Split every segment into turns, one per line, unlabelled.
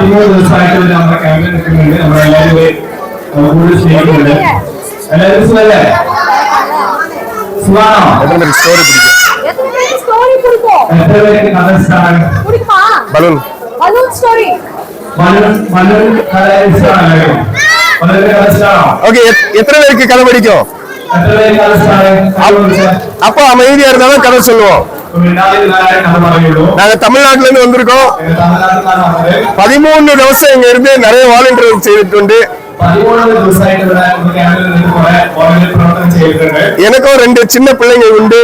പതിമൂന്ന് ദിവസമായിട്ട് ഇവിടെ നമ്മുടെ ക്യാമ്പിൽ നിൽക്കുന്നുണ്ട് നമ്മളെല്ലാവരും പോയി നമുക്ക് കൂടുതൽ സ്നേഹിക്കുന്നുണ്ട് എല്ലാവരും സുഖല്ലേ സുഖാണോ
எத்தனை பேருக்கு ஸ்டோரி பிடிக்கும்
എത്ര പേർക്ക് കഥ ഇഷ്ടമാണ്
பிடிக்குமா
பலூன்
பலூன் ஸ்டோரி
മലൻ മലൻ കഥ ഇഷ്ടമാണ് എല്ലാവരും മലന്റെ കഥ ഇഷ്ടമാണോ
ஓகே எத்தனை பேருக்கு கதை பிடிக்கும்
എത്ര പേർക്ക് കഥ ഇഷ്ടമാണ് കഥ വിളിച്ചാൽ
அப்போ அமைதியா இருந்தாலும் கதை சொல்லுவோம்
മിണ്ടാതെ കഥ പറയുള്ളൂ
நாங்க தமிழ்நாட்டுல இருந்து வந்திருக்கோம் பதிமூணு தவசம் இங்க இருந்து நிறைய வாலண்டியர்
செய்துட்டு
எனக்கும் ரெண்டு சின்ன பிள்ளைங்க உண்டு.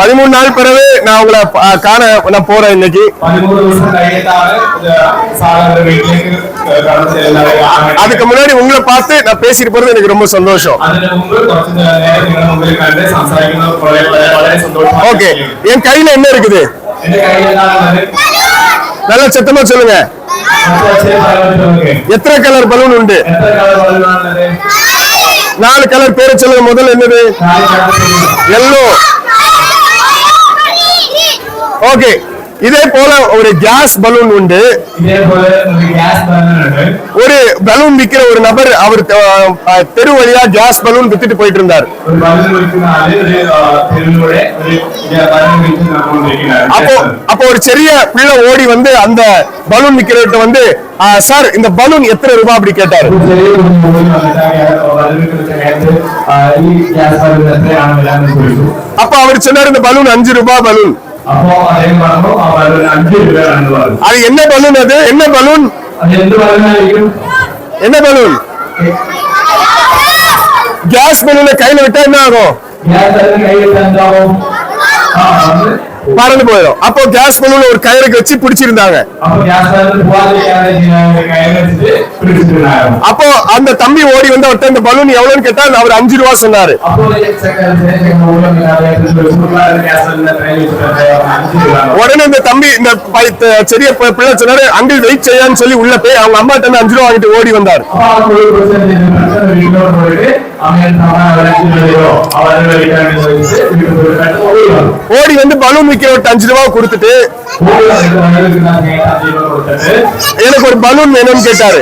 பதிமூணு நாள் பிறகு நான் உங்களை காண நான் போறேன் இன்னைக்கு. அதுக்கு முன்னாடி உங்களை பார்த்து நான் பேசிட்டு போறது எனக்கு ரொம்ப சந்தோஷம். ஓகே என் கையில என்ன இருக்குது. நல்லா சத்தமா சொல்லுங்க. எத்தனை கலர் பலூன் உண்டு? நாலு கலர் பேரை சொல்லுங்க முதல்ல என்னது? எல்லோ ஓகே இதே போல ஒரு கேஸ் பலூன் உண்டு. ஒரு பலூன் விற்கிற ஒரு நபர் அவர் தெரு வழியா கேஸ் பலூன் வித்துட்டு போயிட்டு இருந்தார். அப்போ அப்போ ஒரு சிறிய பிள்ளை ஓடி வந்து அந்த பலூன் விற்கிறவர்கிட்ட வந்து சார் இந்த பலூன் எத்தனை ரூபாய்? அப்படி கேட்டாரு. அப்ப அவர் சொன்னார் இந்த பலூன் அஞ்சு ரூபாய் பலூன் அது என்ன பலூன் அது? என்ன பலூன்? என்ன பலூன்? கேஸ் பலூனை கையில விட்டா என்ன ஆகும்? பறந்து போயிடும். அப்போ கேஸ் பலூன் ஒரு கயிறுக்கு வச்சு பிடிச்சிருந்தாங்க. அப்போ அந்த தம்பி ஓடி வந்து அவர்கிட்ட இந்த பலூன் எவ்வளவுன்னு கேட்டா அவர் அஞ்சு ரூபா சொன்னாரு. உடனே இந்த தம்பி இந்த செடிய பிள்ளை சொன்னாரு அங்கிள் வெயிட் செய்யான்னு சொல்லி உள்ள போய் அவங்க அம்மா அஞ்சு ரூபா வாங்கிட்டு ஓடி வந்தாரு. ஓடி வந்து பலூன் விற்கிற ஒரு அஞ்சு ரூபா கொடுத்துட்டு எனக்கு ஒரு பலூன் வேணும்னு கேட்டாரு.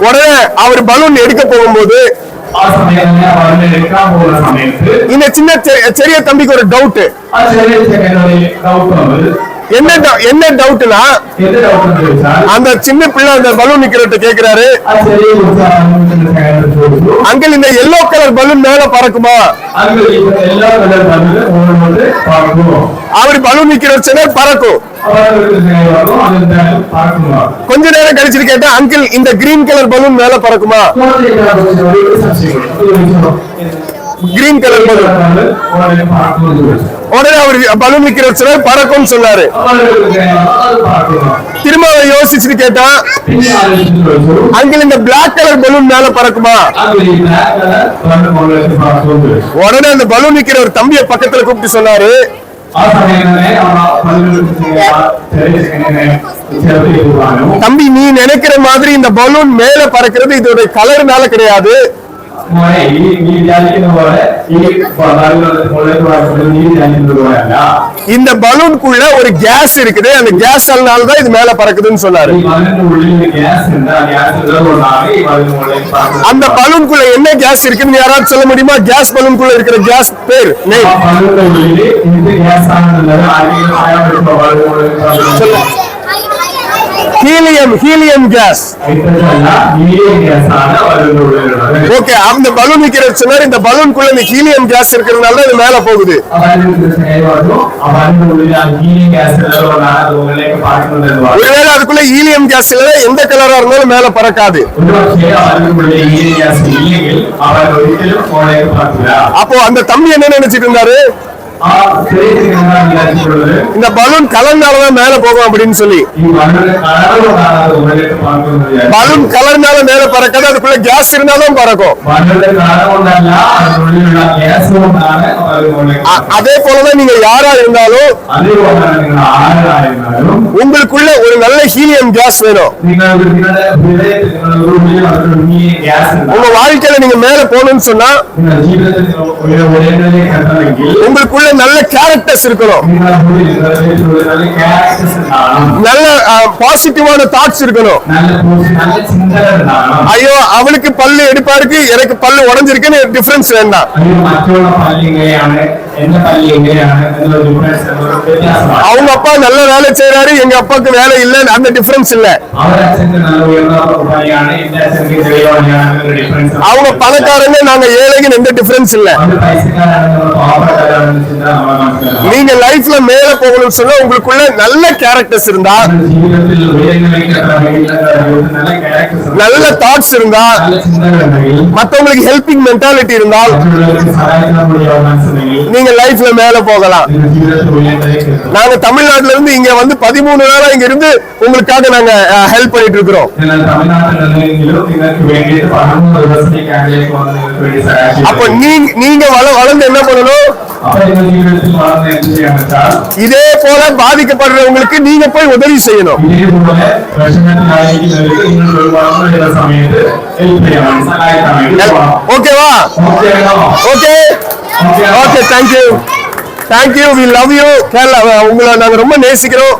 உடனே அவர் பலூன் எடுக்க போகும்போது இந்த சின்ன செரிய தம்பிக்கு ஒரு டவுட் என்ன என்ன டவுட்னா அந்த சின்ன பிள்ளை அந்த பலூன் நிக்கிறத கேக்குறாரு. அங்கிள் இந்த எல்லோ கலர் பலூன் மேல பறக்குமா? அவர் பலூன் நிக்கிற பறக்கும். கொஞ்ச நேரம் கழிச்சு கேட்டா அங்கிள் இந்த கிரீன் கலர் பலூன் மேல பறக்குமா? கிரீன் கலர் உடனே அவர் பலூன் விற்கிற வச்சு பறக்கும் சொன்னாரு. திரும்ப அவர் யோசிச்சுட்டு கேட்டா அங்கில் இந்த பிளாக் கலர் பலூன் மேல பறக்குமா? உடனே அந்த பலூன் விற்கிற ஒரு தம்பிய பக்கத்துல கூப்பிட்டு சொன்னாரு. தம்பி நீ நினைக்கிற மாதிரி இந்த பலூன் மேல பறக்கிறது இதோட கலர்னால கிடையாது.
മോനെ ഈ നീ വിചാരിക്കുന്ന പോലെ ഈ മുകളിലേക്ക് വളർത്തുന്നത് നീ വിചാരിക്കുന്നത് പോലെയല്ല
இந்த பலூனுக்குள்ள ஒரு கேஸ் இருக்குது அந்த கேஸ்னால தான் இது மேல பறக்குதுன்னு சொன்னாரு
ഈ മതിലിന്റെ ഉള്ളിൽ ഗ്യാസ് ഉണ്ട് ആ ഗ്യാസ് ഉള്ളതുകൊണ്ടാണ് ഈ മതിലിന് മുകളിലേക്ക് പറക്കുന്നത്
அந்த பலூனுக்குள்ள என்ன கேஸ் இருக்குன்னு யாராவது சொல்ல முடியுமா கேஸ் பலூனுக்குள்ள இருக்கிற கேஸ் பேர்
ആ helium helium gas.
Okay அந்த பலூன் விக்கிற சொன்னார் இந்த பலூனுக்குள்ள இந்த ஹீலியம் கேஸ் இருக்கிறதுனால இது மேல போகுது. ஒருவேளை அதுக்குள்ள ஹீலியம் கேஸ் இல்ல எந்த கலரா இருந்தாலும் மேல பறக்காது. அப்போ அந்த தம்பி என்ன நினைச்சிட்டு இருந்தாரு? இந்த பலூன் கலர்னாலதான் மேல போகும் அப்படின்னு சொல்லி. பலூன் கலர்னால மேல பறக்காது அதுக்குள்ள கேஸ் இருந்தாலும் பறக்கும். அதே போலதான் நீங்க யாரா இருந்தாலும் உங்களுக்குள்ள ஒரு நல்ல ஹீலியம் கேஸ் வேணும். உங்க வாழ்க்கையில நீங்க மேல போகணும்னு சொன்னா உங்களுக்குள்ள நல்ல கேரக்டர்ஸ் இருக்கணும். நல்ல பாசிட்டிவான தாட்ஸ் இருக்கணும். ஐயோ அவனுக்கு பல்லு எடுப்பா இருக்கு எனக்கு பல்லு உடஞ்சிருக்குன்னு டிஃபரன்ஸ் வேண்டாம். அவங்க அப்பா நல்ல வேலை செய்யறாரு எங்க அப்பாக்கு வேலை இல்ல அந்த டிஃபரன்ஸ் இல்ல. அவங்க பணக்காரங்க நாங்க ஏழைங்க எந்த டிஃபரன்ஸ் இல்ல. நீங்க லைஃப்ல மேல போகணும்னு சொன்னா உங்களுக்குள்ள நல்ல கேரக்டர்ஸ் இருந்தா நல்ல தாட்ஸ் இருந்தா மத்தவங்களுக்கு ஹெல்பிங் மென்டாலிட்டி இருந்தால்
நீங்க
நீங்க லைஃப்ல மேல போகலாம். நாங்க தமிழ்நாட்டுல இருந்து இங்க வந்து பதிமூணு நாளா இங்க இருந்து உங்களுக்காக நாங்க ஹெல்ப் பண்ணிட்டு இருக்கிறோம் அப்ப நீங்க நீங்க வளர்ந்து என்ன பண்ணணும்? இதே போல பாதிக்கப்படுறவங்களுக்கு நீங்க போய் உதவி செய்யணும். ஓகேவா
okay okay
thank you thank you we love you Kerala உங்களை நாங்க ரொம்ப நேசிக்கிறோம்.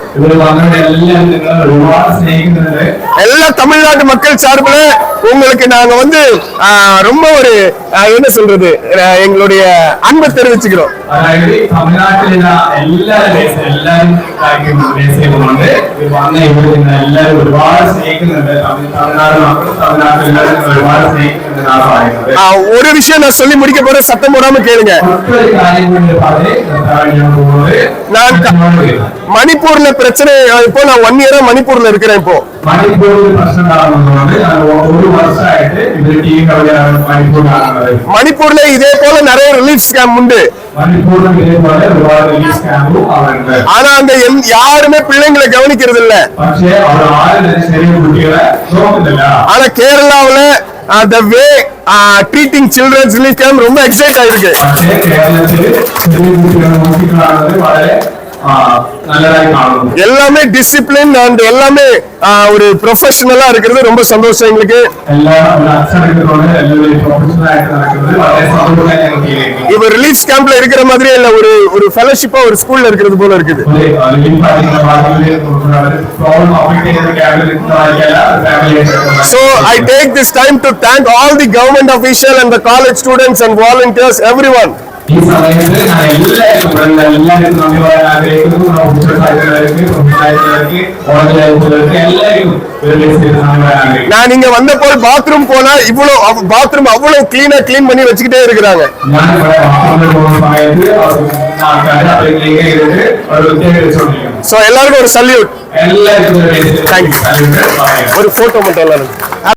எல்லா தமிழ்நாட்டு மக்கள் சார்பில் உங்களுக்கு நாங்க வந்து ஆ, ரொம்ப ஒரு ஆ, என்ன சொல்றது ஆ, எங்களுடைய அன்பை தெரிவிச்சுக்கிறோம்
അതായത് ഈ തമിഴ്നാട്ടിലുള്ള എല്ലാവരും ബേസ് എല്ലാവരും ഇതാക്കുന്നു, ബേസ് ചെയ്യുന്നുണ്ട് ഈ വന്ന ഇവിടെ നിന്ന് എല്ലാവരും ഒരുപാട് സ്നേഹിക്കുന്നുണ്ട് തമിഴ് തമിഴ്നാട് മക്കളും തമിഴ്നാട്ടിലുള്ളവരും ഒരുപാട് സ്നേഹിക്കുന്നുണ്ട് എന്നാണ് പറയുന്നത്
ஆ, ஒரு விஷயம் நான் சொல்லி முடிக்க போறேன் சத்தம் போடாம கேளுங்க
മറ്റൊരു കാര്യം കൂടി പറഞ്ഞ് നിർത്താൻ ഞാൻ പോകുന്നത്
ഞാൻ ക-
മറ്റൊരു കാര്യം.
மணிப்பூர்ல பிரச்சனை இப்போ நான் ஒன் இயரா மணிப்பூர்ல இருக்கிறேன் இப்போ
മണിപ്പൂരിൽ പ്രശ്നം
மணிப்பூர்ல இதே போல நிறைய ரிலீஃப் ஸ்கேம் உண்டு. ஆனா அங்க யாருமே பிள்ளைங்களை கவனிக்கிறது இல்ல ஆனா கேரளாவில the way treating childrens relief camp ரொம்ப எக்ஸைட் ஆயிருக்கு எல்லாமே டிசிப்ளின் அண்ட் எல்லாமே ஒரு ப்ரொஃபஷனலா இருக்கிறது. ரொம்ப சந்தோஷம் எங்களுக்கு. இப்ப ரிலீஃப் கேம்ப்ல இருக்கிற மாதிரி இல்ல ஒரு ஒரு ஃபெலோஷிப்பா ஒரு ஸ்கூல்ல இருக்கிறது போல இருக்குது.
So I take this time to thank all the government official
and college students and volunteers every one all the government official and the college students and volunteers, everyone.
ഈ സമയത്ത് ഞാൻ എല്ലാവർക്കും ഇവിടെ എല്ലാവർക്കും നന്ദി പറയാൻ ആഗ്രഹിക്കുന്നു ഓഫീസേഴ്സ് ആയിട്ടുള്ളവർക്ക് പ്രൊഫഷണൽ ആയിട്ടുള്ളവർക്ക് കോളേജ് ആയിട്ടുള്ളവർക്ക് എല്ലാവർക്കും ഒരു ദിവസത്തിൽ നന്ദി പറയാൻ ആഗ്രഹിക്കുന്നു
நான் இங்க வந்தப்போ பாத்ரூம் போனா இவ்வளவு பாத்ரூம் அவ்வளவு கிளீனா க்ளீன் பண்ணி வச்சுக்கிட்டே இருக்கிறாங்க
ഞാൻ ഇവിടെ ബാത്റൂമിൽ പോകുന്ന സമയത്ത് ആൾക്കാർ അതിലേക്ക് ചെയ്തിട്ട് ഒരു വൃത്തിയായിട്ട് വെച്ചുകൊണ്ടിരിക്കുന്നു
சோ எல்லாருக்கும் ஒரு சல்யூட்
എല്ലാവർക്കും ഒരു ദിവസത്തിൽ
Thank you.
പറയാം
ஒரு போட்டோ மட்டும் எல்லாரும்